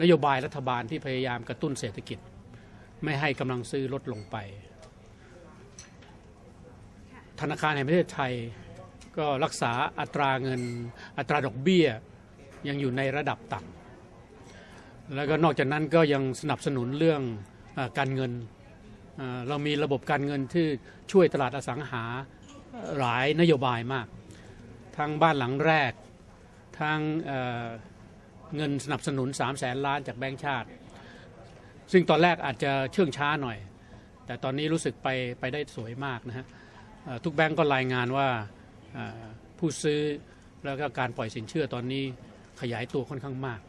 นโยบายรัฐบาลที่พยายามกระตุ้นเศรษฐกิจ ไม่ให้กำลังซื้อลดลงไป ธนาคารแห่งประเทศไทยก็รักษาอัตราเงินอัตราดอกเบี้ยยังอยู่ในระดับต่ำแล้วก็นอกจากนั้นก็ยังสนับสนุนเรื่องอการเงิน เรามีระบบการเงินที่ช่วยตลาดอสังหาหลายนโยบายมาก ทั้งบ้านหลังแรก ทั้ง เงินสนับสนุน 3 0 0แสนล้านจากแบงก์ชาติ ซึ่งตอนแรกอาจจะเชื่องช้าหน่อย แต่ตอนนี้รู้สึกไปไปได้สวยมากนะฮะทุกแบงก์ก็รายงานว่าผู้ซื้อแล้วก็การปล่อยสินเชื่อตอนนี้ขยายตัวค่อนข้างมาก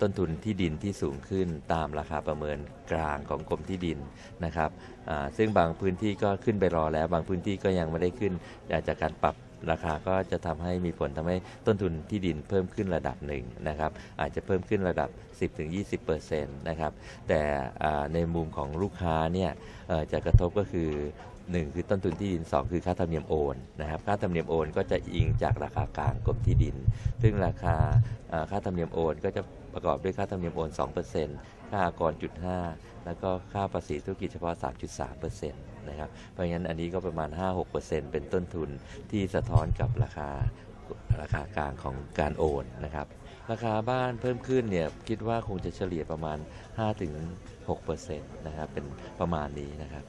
ต้นทุนที่ดินที่สูงขึ้นตามราคาประเมินกลางของกรมที่ดินนะครับซึ่งบางพื้นที่ก็ขึ้นไปรอแล้ว บางพื้นที่ก็ยังไม่ได้ขึ้นอาจจากการปรับ ราคาก็จะทำให้มีผลทำให้ต้นทุนที่ดินเพิ่มขึ้นระดับหนึ่งนะครับ อาจจะเพิ่มขึ้นระดับ 10-20%นะครับ แต่ในมุมของลูกค้าเนี่ยจะกระทบก็คือ1คือต้นทุนที่ดิน 2 คือค่าธรรมเนียมโอนนะครับค่าธรรมเนียมโอนก็จะอิงจากราคากลางกรมที่ดิน ซึ่งราคาค่าธรรมเนียมโอนก็จะ ประกอบด้วยค่าธรรมเนียมโอน2%ค่าอากรจุด5แล้วก็ค่าภาษีธุรกิจเฉพาะ 3.3%นะครับเพราะงั้นอันนี้ก็ประมาณ 5-6%เป็นต้นทุนที่สะท้อนกับราคาราคากลางของการโอนนะครับราคาบ้านเพิ่มขึ้นเนี่ยคิดว่าคงจะเฉลี่ยประมาณ 5-6%นะครับเป็นประมาณนี้นะครับ